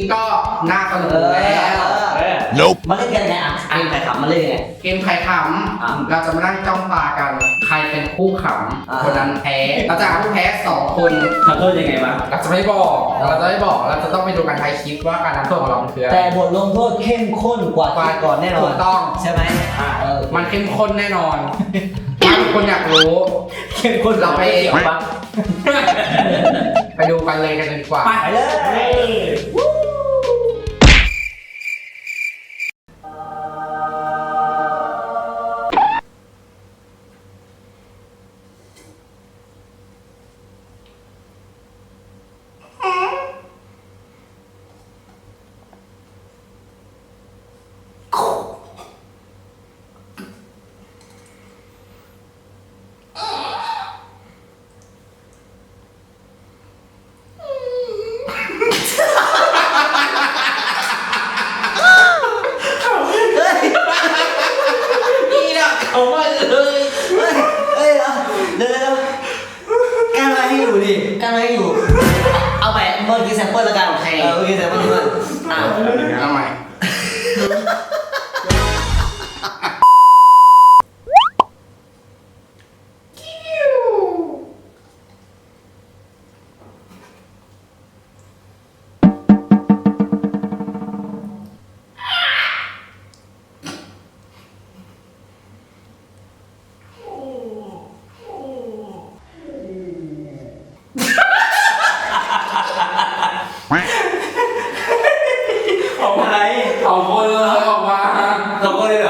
อคลิปก็น่าสนุกแล้ว Nope. มาเล่นกันไงอะอันใครขำมาเล่นยังไง เกมใครขอะำเราจะมานั่งจ้องตากัน ใครเป็นคู่ขอะำคนนั้นแพ้เราจะหาผู้แพ้สองคนทำโทษยังไงวะเราจะไม่บอกเราจะไม่บอกเราจะต้องไปดูกันท้ายคลิปว่าการทำโทษของเรามันคืออะไร แต่บทลงโทษเข้มข้นกว่าที่ก่อนแน่นอถูนกต้อง ใช่ไหมเออมันเข้มข้นแน่นอนถ้าทุกคนอยากรู้ เข้มข้นเราไปเกี่ยวปะไปดูกันเลยกันเลยดีกว่า ไปเลยนี่ อะไรเอาคนเลยออกมา สองคนเลยเหรอ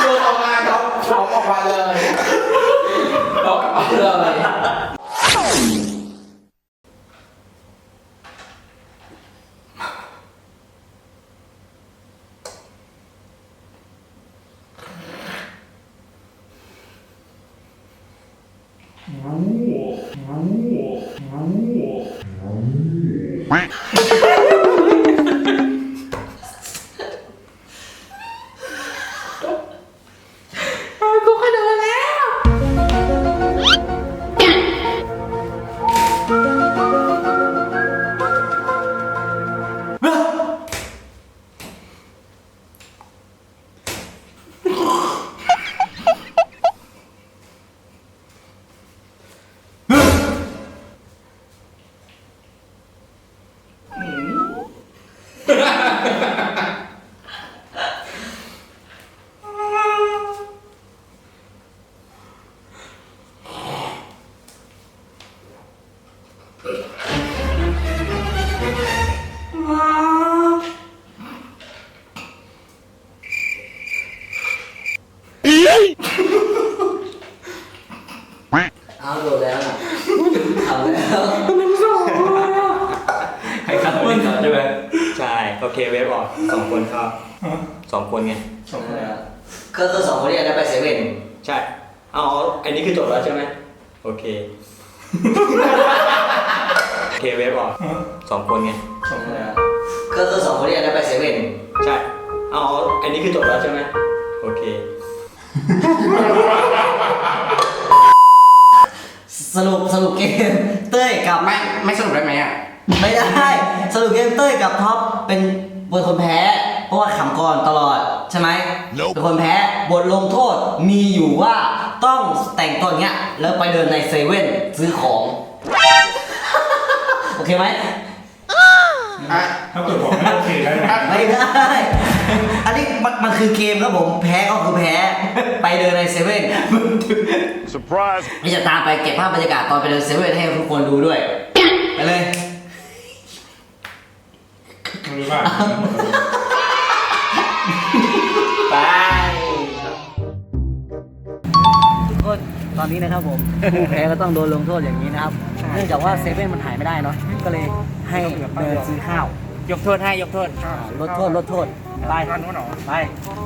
โยนออกมาครับ เขาออกมาเลยเขาออกมาเลยกู เอาโดนแล้วนะเอาแล้วใครขับมึงใช่ไหมใช่ โอเคเวฟออกสองคนครับสองคนไง สองคนแล้วก็คือสองคนนี้ได้ไปเซเว่นใช่ เอาอันนี้คือจบแล้วใช่ไหมโอเค โอเคเวฟออกสองคนไง สองคนแล้วก็คือสองคนนี้ได้ไปเซเว่นใช่ เอาอันนี้คือจบแล้วใช่ไหมโอเค สรุปสรุปเกมเต้ยกับไม่ไม่สรุปได้ไหมอะไม่ได้ สรุปเกมเต้ยกับท็อปเป็นบทคนแพ้ เพราะว่าขำก่อนตลอดใช่ไหมเป็นคนแพ้บทลงโทษมีอยู่ว่าต้องแต่งตัวอย่างเงี้ยแล้วไปเดินในเซเว่นซื้อของ โอเคไหม อะ ถ้าเกิดบอกไม่โอเคได้ไหมไม่ได้ อันนี้มันมันคือเกมครับผม แพ้ก็คือแพ้ ไปเดินในเซเว่น Surprise นี่จะตามไปเก็บภาพบรรยากาศตอนไปเดินเซเว่นให้ทุกคนดูด้วย ไปเลย ไม่รู้ว่าไปทุกคนตอนนี้นะครับผม ผู้แพ้ก็ต้องโดนลงโทษอย่างนี้นะครับ เนื่องจากว่าเซเว่นมันหายไม่ได้เนาะ ก็เลยให้เดินซื้อข้าวยกโทษให้ยกโทษอ่าลดโทษลดโทษไปอันนู้นเหรอไป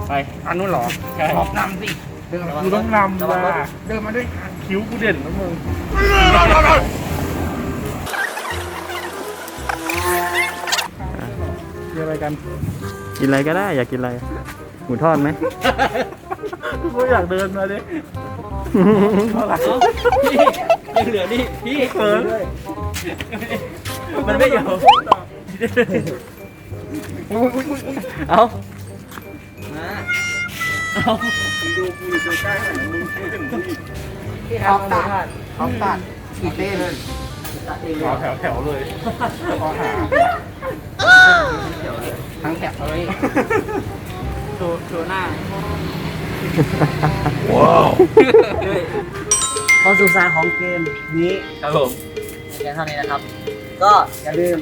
ไปอันนู้นเหรอใช่ขอบนำสิเดินกูต้องนำว่ะเดินมาด้วยคิ้วกูเด่นนะมึงกินอะไรกันกินอะไรก็ได้อยากกินอะไรหมูทอดไหม กูอยากเดินมาดิยังเหลือนี่พี่เขิน มันไม่ยอมเอาดูกูอยู่ใกล้ๆหน่อยมึงคิ้วเด่นมึงอีกออฟตัดออฟตัดอีเต้เลยขอแถวแถวๆเลยขอหาทั้งแถบเลยโชว์โชว์หน้าเข้าสู่สารของเกมนี้ครับผมเพียงเท่านี้นะครับ ก็อย่าลืม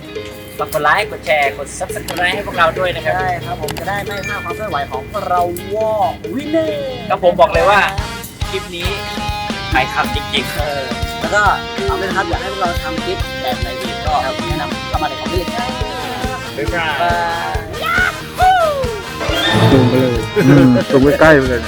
ฝากกดไลค์กดแชร์กด subscribe ให้พวกเราด้วยนะครับ ได้ครับผมจะได้ไม่พลาดความเคลื่อนไหวของเราวอวินเนอร์ครับผมบอกเลยว่า คลิปนี้ใครทำจริงๆ เออแล้วก็เอาเป็นนะครับอยากให้พวกเราทำคลิปแบบไหนอีกก็แนะนำเข้ามาในคอมเมนต์บ๊ายบาย ซูมไปเลยซูมใกล้ๆไปเลย